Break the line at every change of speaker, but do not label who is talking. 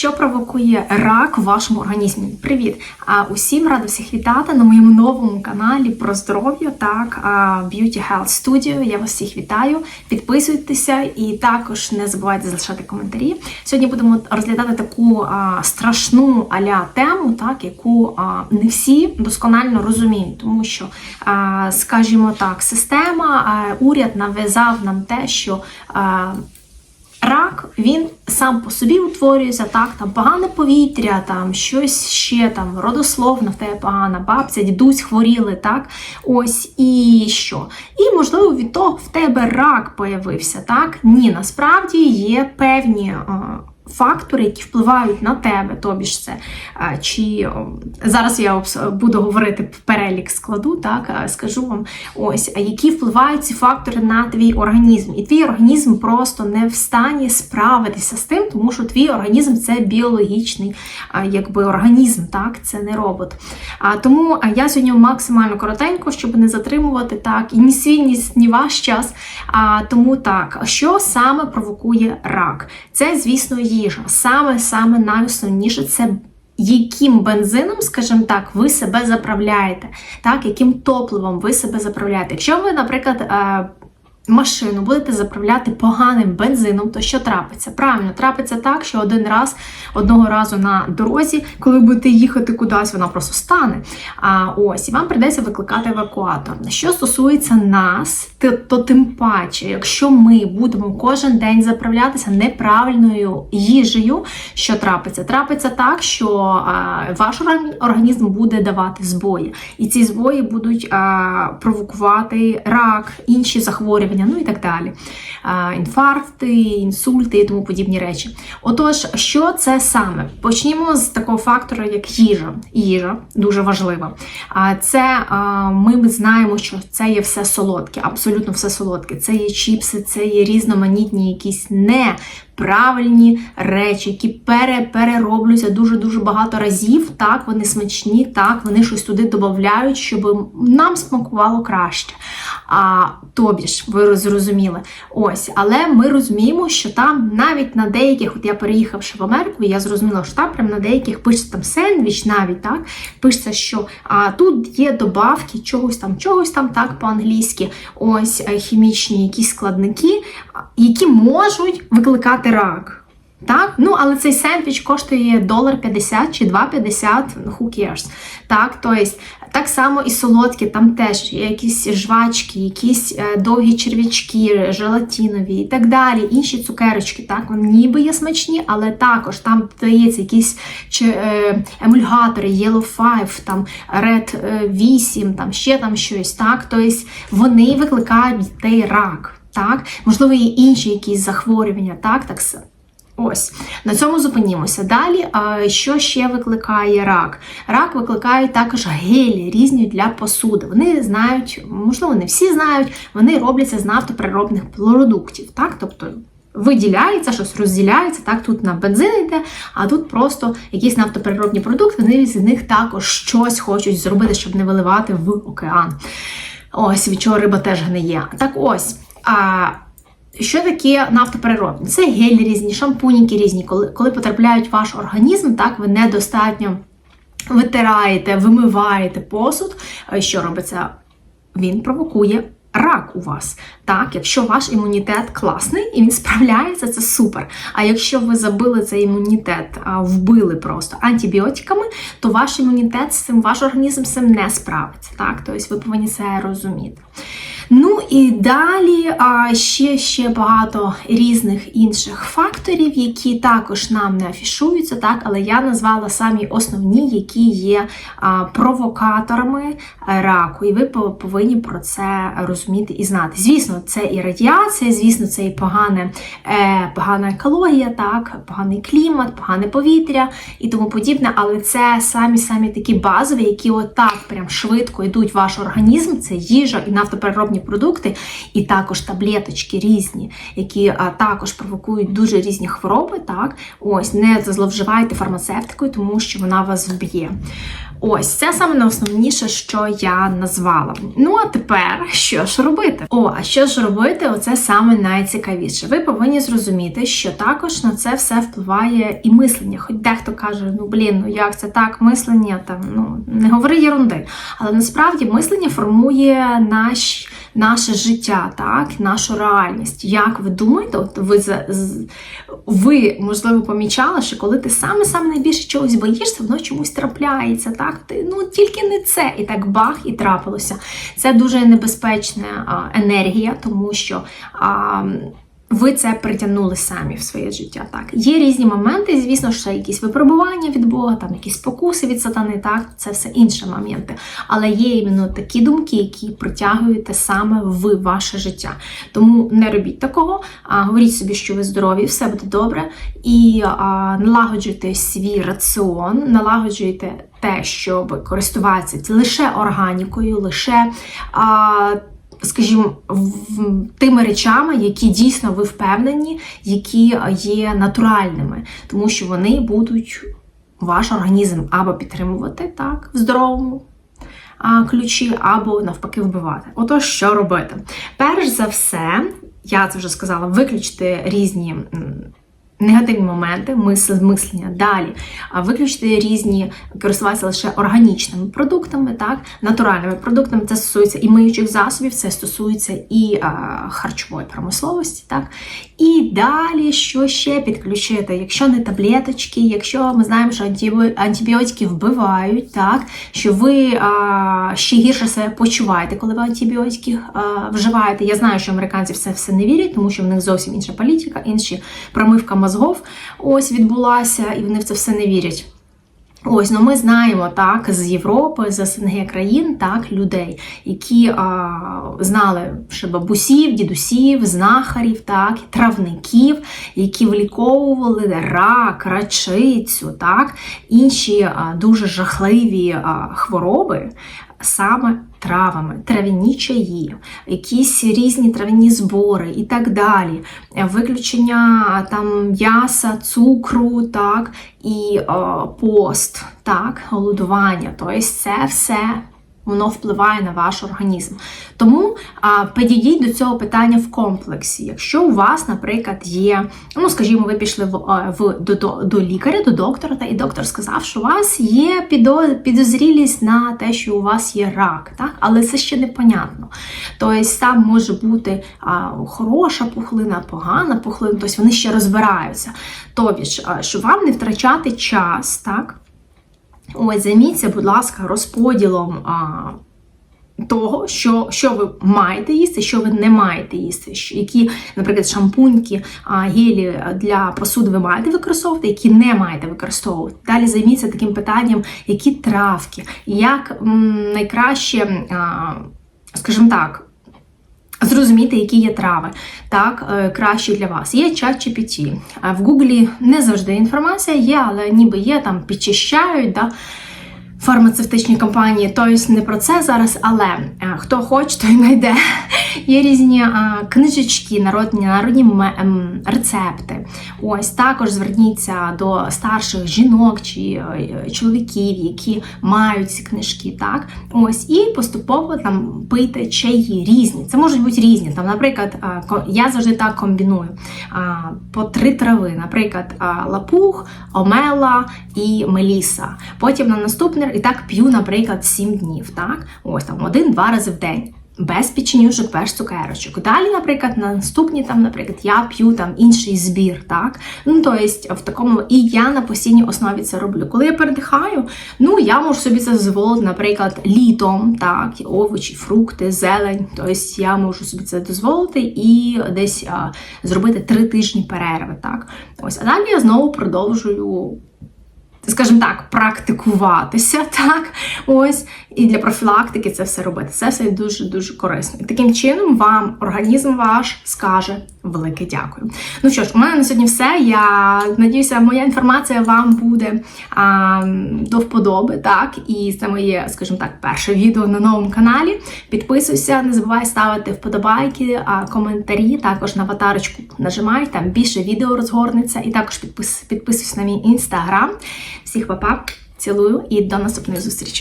що провокує рак в вашому організмі? Привіт! А усім рада всіх вітати на моєму новому каналі про здоров'я. Так, Beauty Health Studio. Я вас всіх вітаю. Підписуйтеся і також не забувайте залишати коментарі. Сьогодні будемо розглядати таку страшну аля тему, так, яку не всі досконально розуміють, тому що, скажімо так, система, уряд нав'язав нам те, що. Рак він сам по собі утворюється, так, там погане повітря, там щось ще там родословно в тебе погана, бабця, дідусь хворіли, так? Ось і що? І можливо від того в тебе рак появився, так? Ні, насправді є певні. Фактори, які впливають на тебе, тобі ж це. Чи зараз я буду говорити перелік складу, так скажу вам ось, які впливають ці фактори на твій організм. І твій організм просто не в стані справитися з тим, тому що твій організм це біологічний якби організм, так, це не робот. Тому я сьогодні максимально коротенько, щоб не затримувати так і ні свій, ні, ні ваш час. А, тому так, що саме провокує рак? Це, звісно, їжа. Саме саме найосновніше це. Яким бензином, скажімо так, ви себе заправляєте, так, яким топливом ви себе заправляєте. Якщо ви, наприклад, е, машину будете заправляти поганим бензином, то що трапиться? Правильно, трапиться так, що один раз, одного разу на дорозі, коли будете їхати кудись, вона просто стане. А ось і вам прийдеться викликати евакуатор. Що стосується нас, то, то тим паче, якщо ми будемо кожен день заправлятися неправильною їжею, що трапиться? Трапиться так, що а, ваш організм буде давати збої, і ці збої будуть а, провокувати рак, інші захворювання, ну і так далі. Інфаркти, інсульти і тому подібні речі. Отож, що це саме? Почнімо з такого фактору, як їжа. Їжа дуже важлива. Це ми знаємо, що це є все солодке, абсолютно все солодке. Це є чіпси, це є різноманітні якісь не. Правильні речі, які пере, перероблюються дуже-дуже багато разів. Так, вони смачні, так, вони щось туди додають, щоб нам смакувало краще. А тобі ж, ви зрозуміли. Ось, але ми розуміємо, що там навіть на деяких, от я переїхавши в Америку, я зрозуміла, що там прям на деяких пишеться там сендвіч, навіть так, пишеться, що а, тут є добавки чогось там, чогось там, так, по-англійськи, ось е, хімічні якісь складники, які можуть викликати рак. Так, ну але цей сендвіч коштує долар 50 чи 2,50, who cares. Так, тобто, так само і солодкі, там теж є якісь жвачки, якісь е, довгі черв'ячки, желатинові і так далі. Інші цукерочки, так, вони ніби є смачні, але також там дається якісь е, емульгатори, Yellow 5, там Red е, 8, там ще там щось. Так, тобто вони викликають дітей рак. Так, можливо, є інші якісь захворювання, так, так Ось на цьому зупинімося. Далі, що ще викликає рак? Рак викликає також гелі різні для посуди. Вони знають, можливо, не всі знають, вони робляться з нафтопереробних продуктів. Так? Тобто виділяється, щось розділяється. Так, тут на бензин йде, а тут просто якісь нафтопереробні продукти, вони з них також щось хочуть зробити, щоб не виливати в океан. Ось від чого риба теж гниє. Так ось. А, що таке нафтопереробні? Це гелі різні, шампуніки різні, коли, коли потрапляють в ваш організм, так ви недостатньо витираєте, вимиваєте посуд. е, Що робиться? Він провокує рак у вас. Так, якщо ваш імунітет класний і він справляється, це супер. А якщо ви забили цей імунітет, вбили просто антибіотиками, то ваш імунітет з цим, ваш організм з цим не справиться. Так, тобто ви повинні це розуміти. Ну і далі ще, ще багато різних інших факторів, які також нам не афішуються, так, але я назвала самі основні, які є провокаторами раку, і ви повинні про це розуміти і знати. Звісно, це і радіація, звісно, це і погане, е, погана екологія, так, поганий клімат, погане повітря і тому подібне, але це самі самі такі базові, які отак прям швидко йдуть в ваш організм. Це їжа і нафтопереробні продукти, і також таблеточки різні, які також провокують дуже різні хвороби. Так, ось не зловживайте фармацевтикою, тому що вона вас вб'є. Ось це саме найосновніше, що я назвала. Ну а тепер що ж робити? О, а що ж робити? Оце саме найцікавіше. Ви повинні зрозуміти, що також на це все впливає і мислення. Хоч дехто каже, ну блін, ну як це так, мислення там ну не говори єрунди. Але насправді мислення формує наш, наше життя, так, нашу реальність. Як ви думаєте, от ви ви можливо помічали, що коли ти саме саме найбільше чогось боїшся, воно чомусь трапляється. Так, ти ну тільки не це, і так бах, і трапилося. Це дуже небезпечна енергія, тому що. А, ви це притягнули самі в своє життя. Так, є різні моменти, звісно, що якісь випробування від Бога, там якісь спокуси від сатани, так, це все інші моменти. Але є іменно такі думки, які притягуєте саме в ваше життя. Тому не робіть такого, а говоріть собі, що ви здорові, все буде добре, і а, налагоджуйте свій раціон, налагоджуйте те, щоб користуватися лише органікою, лише. А, скажімо, тими речами, які дійсно ви впевнені, які є натуральними, тому що вони будуть ваш організм або підтримувати так в здоровому ключі, або навпаки вбивати. Отож, що робити? Перш за все, я це вже сказала, виключити різні. Негативні моменти, мисл, мислення далі, виключити різні, користуватися лише органічними продуктами, так, натуральними продуктами. Це стосується і миючих засобів, це стосується і а, харчової промисловості. Так. І далі, що ще підключити? Якщо не таблеточки, якщо ми знаємо, що антибі- антибіотики вбивають, так, що ви а, ще гірше себе почуваєте, коли ви антибіотики а, вживаєте. Я знаю, що американці все все не вірять, тому що в них зовсім інша політика, інші промивка мозгов ось відбулася, і вони в це все не вірять. Ось, ну ми знаємо так з Європи, з СНГ країн, так, людей, які а, знали ще бабусів, дідусів, знахарів, так, травників, які виліковували рак, рачицю, так, інші а, дуже жахливі а, хвороби саме травами, трав'яні чаї, якісь різні трав'яні збори і так далі. Виключення там м'яса, цукру, так, і е, пост, так, голодування. Тобто це все. Воно впливає на ваш організм. Тому а, підійдіть до цього питання в комплексі. Якщо у вас, наприклад, є, ну скажімо, ви пішли в, в до, до, до лікаря, до доктора, та і доктор сказав, що у вас є підо, підозрілість на те, що у вас є рак, так? але це ще непонятно. Тобто там може бути а, хороша пухлина, погана пухлина, тобто вони ще розбираються. Тобто, ж, а, щоб вам не втрачати час, так? Ось займіться, будь ласка, розподілом а, того, що, що ви маєте їсти, що ви не маєте їсти. Які, наприклад, шампуньки, а, гелі для посуди ви маєте використовувати, які не маєте використовувати. Далі займіться таким питанням, які травки, як м, найкраще, а, скажімо так. Зрозуміти, які є трави, так, краще для вас. Є чат GPT. А В Гуглі не завжди інформація є, але ніби є, там підчищають, да, фармацевтичні компанії. Тобто не про це зараз, але е, хто хоче, той знайде. Є різні е, книжечки, народні, народні ем, рецепти. Ось також зверніться до старших жінок чи е, чоловіків, які мають ці книжки. Так, ось і поступово там пийте чаї різні. Це можуть бути різні. Там, наприклад, я завжди так комбіную по три трави, наприклад, лапух, омела і меліса. Потім на наступний і так п'ю, наприклад, 7 днів. Так, ось там один-два рази в день. Без печенюшок, без цукерочок. Далі, наприклад, на наступні там, наприклад, я п'ю там інший збір, так? Ну, тобто, в такому, і я на постійній основі це роблю. Коли я передихаю, ну я можу собі це дозволити, наприклад, літом, так, овочі, фрукти, зелень. Тобто я можу собі це дозволити і десь а, зробити три тижні перерви. Так, ось, а далі я знову продовжую. Скажімо так, практикуватися, так, ось, і для профілактики це все робити. Це все дуже дуже корисно. І таким чином вам організм ваш скаже велике дякую. Ну що ж, у мене на сьогодні все. Я надіюся, моя інформація вам буде а, до вподоби, так, і це моє, скажімо так, перше відео на новому каналі. Підписуйся, не забувай ставити вподобайки, а, коментарі. Також на аватарочку нажимай, там більше відео розгорнеться. І також підпис, підписуйся на мій інстаграм. Всіх па-па, Цілую і до наступної зустрічі.